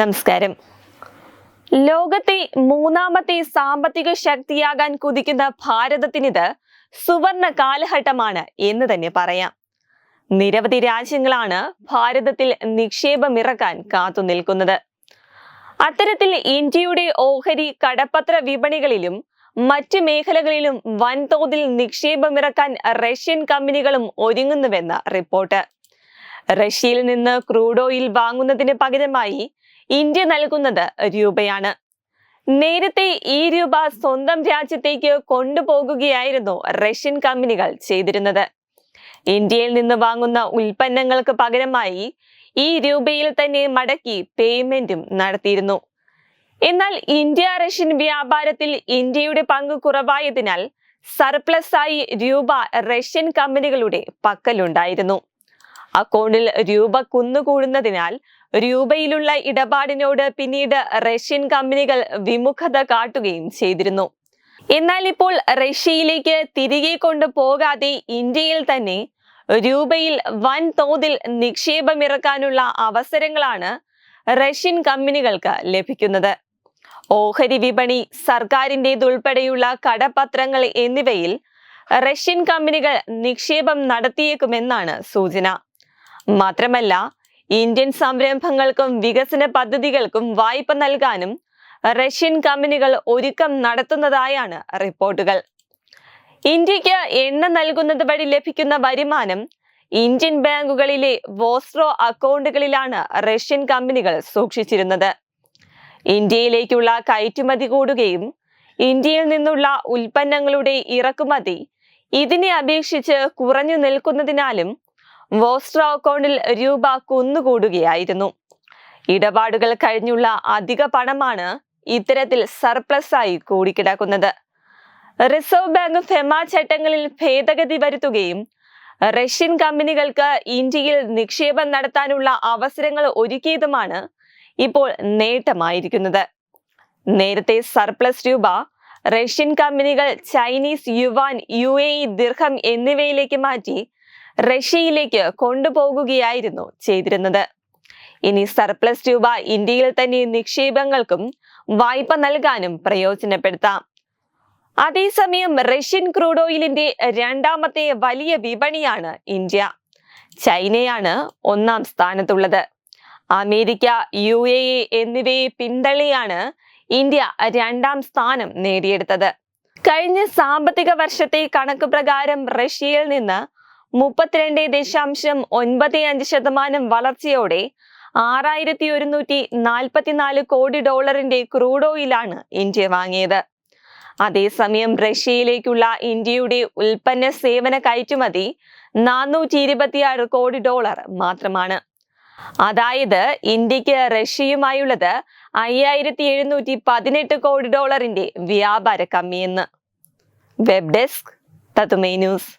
നമസ്കാരം. ലോകത്തെ മൂന്നാമത്തെ സാമ്പത്തിക ശക്തിയാകാൻ കുതിക്കുന്ന ഭാരതത്തിനിത് സുവർണ കാലഘട്ടമാണ് എന്ന് തന്നെ പറയാം. നിരവധി രാജ്യങ്ങളാണ് ഭാരതത്തിൽ നിക്ഷേപമിറക്കാൻ കാത്തു നിൽക്കുന്നത്. അത്തരത്തിൽ ഇന്ത്യയുടെ ഓഹരി കടപ്പത്ര വിപണികളിലും മറ്റ് മേഖലകളിലും വൻതോതിൽ നിക്ഷേപമിറക്കാൻ റഷ്യൻ കമ്പനികളും ഒരുങ്ങുന്നുവെന്ന് റിപ്പോർട്ട്. റഷ്യയിൽ നിന്ന് ക്രൂഡ് ഓയിൽ വാങ്ങുന്നതിന് പകരമായി ഇന്ത്യ നൽകുന്നത് രൂപയാണ്. നേരത്തെ ഈ രൂപ സ്വന്തം രാജ്യത്തേക്ക് കൊണ്ടുപോകുകയായിരുന്നു റഷ്യൻ കമ്പനികൾ ചെയ്തിരുന്നത്. ഇന്ത്യയിൽ നിന്ന് വാങ്ങുന്ന ഉൽപ്പന്നങ്ങൾക്ക് പകരമായി ഈ രൂപയിൽ തന്നെ മടക്കി പേയ്മെന്റും നടത്തിയിരുന്നു. എന്നാൽ ഇന്ത്യ റഷ്യൻ വ്യാപാരത്തിൽ ഇന്ത്യയുടെ പങ്ക് കുറവായതിനാൽ സർപ്ലസ് ആയി രൂപ റഷ്യൻ കമ്പനികളുടെ പക്കലുണ്ടായിരുന്നു. അക്കൗണ്ടിൽ രൂപ കുന്നുകൂടുന്നതിനാൽ രൂപയിലുള്ള ഇടപാടിനോട് പിന്നീട് റഷ്യൻ കമ്പനികൾ വിമുഖത കാട്ടുകയും ചെയ്തിരുന്നു. എന്നാൽ ഇപ്പോൾ റഷ്യയിലേക്ക് തിരികെ കൊണ്ടുപോകാതെ ഇന്ത്യയിൽ തന്നെ രൂപയിൽ വൻ തോതിൽ നിക്ഷേപമിറക്കാനുള്ള അവസരങ്ങളാണ് റഷ്യൻ കമ്പനികൾക്ക് ലഭിക്കുന്നത്. ഓഹരി വിപണി സർക്കാരിന്റെതുൾപ്പെടെയുള്ള കടപത്രങ്ങൾ എന്നിവയിൽ റഷ്യൻ കമ്പനികൾ നിക്ഷേപം നടത്തിയേക്കുമെന്നാണ് സൂചന. മാത്രമല്ല ഇന്ത്യൻ സംരംഭങ്ങൾക്കും വികസന പദ്ധതികൾക്കും വായ്പ നൽകാനും റഷ്യൻ കമ്പനികൾ ഒരുക്കം നടത്തുന്നതായാണ് റിപ്പോർട്ടുകൾ. ഇന്ത്യയ്ക്ക് എണ്ണ നൽകുന്നത് വഴി ലഭിക്കുന്ന വരുമാനം ഇന്ത്യൻ ബാങ്കുകളിലെ വോസ്ട്രോ അക്കൗണ്ടുകളിലാണ് റഷ്യൻ കമ്പനികൾ സൂക്ഷിച്ചിരുന്നത്. ഇന്ത്യയിലേക്കുള്ള കയറ്റുമതി കൂടുകയും ഇന്ത്യയിൽ നിന്നുള്ള ഉൽപ്പന്നങ്ങളുടെ ഇറക്കുമതി ഇതിനെ അപേക്ഷിച്ച് കുറഞ്ഞു നിൽക്കുന്നതിനാലും വോസ്ട്രോ അക്കൗണ്ടിൽ രൂപ കുന്നുകൂടുകയായിരുന്നു. ഇടപാടുകൾ കഴിഞ്ഞുള്ള അധിക പണമാണ് ഇത്തരത്തിൽ സർപ്ലസ് ആയി കൂടിക്കിടക്കുന്നത്. റിസർവ് ബാങ്ക് ഫെമാ ചട്ടങ്ങളിൽ ഭേദഗതി വരുത്തുകയും റഷ്യൻ കമ്പനികൾക്ക് ഇന്ത്യയിൽ നിക്ഷേപം നടത്താനുള്ള അവസരങ്ങൾ ഒരുക്കിയതുമാണ് ഇപ്പോൾ നേട്ടമായിരിക്കുന്നത്. നേരത്തെ സർപ്ലസ് രൂപ റഷ്യൻ കമ്പനികൾ Chinese yuan U A E ദിർഹം എന്നിവയിലേക്ക് മാറ്റി റഷ്യയിലേക്ക് കൊണ്ടുപോകുകയായിരുന്നു ചെയ്തിരുന്നത്. ഇനി സർപ്ലസ് രൂപ ഇന്ത്യയിൽ തന്നെ നിക്ഷേപങ്ങൾക്കും വായ്പ നൽകാനും പ്രയോജനപ്പെടുത്താം. അതേസമയം റഷ്യൻ ക്രൂഡ് ഓയിലിന്റെ രണ്ടാമത്തെ വലിയ വിപണിയാണ് ഇന്ത്യ. ചൈനയാണ് ഒന്നാം സ്ഥാനത്തുള്ളത്. അമേരിക്ക യു എ എന്നിവയെ പിന്തള്ളിയാണ് ഇന്ത്യ രണ്ടാം സ്ഥാനം നേടിയെടുത്തത്. കഴിഞ്ഞ സാമ്പത്തിക വർഷത്തെ കണക്ക് പ്രകാരം റഷ്യയിൽ നിന്ന് മുപ്പത്തിരണ്ട് ദശാംശം ഒൻപത് അഞ്ച് ശതമാനം വളർച്ചയോടെ ആറായിരത്തി ഒരുന്നൂറ്റി നാൽപ്പത്തിനാല് കോടി ഡോളറിന്റെ ക്രൂഡ് ഓയിലാണ് ഇന്ത്യ വാങ്ങിയത്. അതേസമയം റഷ്യയിലേക്കുള്ള ഇന്ത്യയുടെ ഉൽപ്പന്ന സേവന കയറ്റുമതി നാനൂറ്റി ഇരുപത്തിയാറ് കോടി ഡോളർ മാത്രമാണ്. അതായത് ഇന്ത്യയ്ക്ക് റഷ്യയുമായുള്ളത് അയ്യായിരത്തി എഴുന്നൂറ്റി പതിനെട്ട് കോടി ഡോളറിന്റെ വ്യാപാര കമ്മിയെന്ന്. വെബ് ഡെസ്ക് തതുമേ ന്യൂസ്.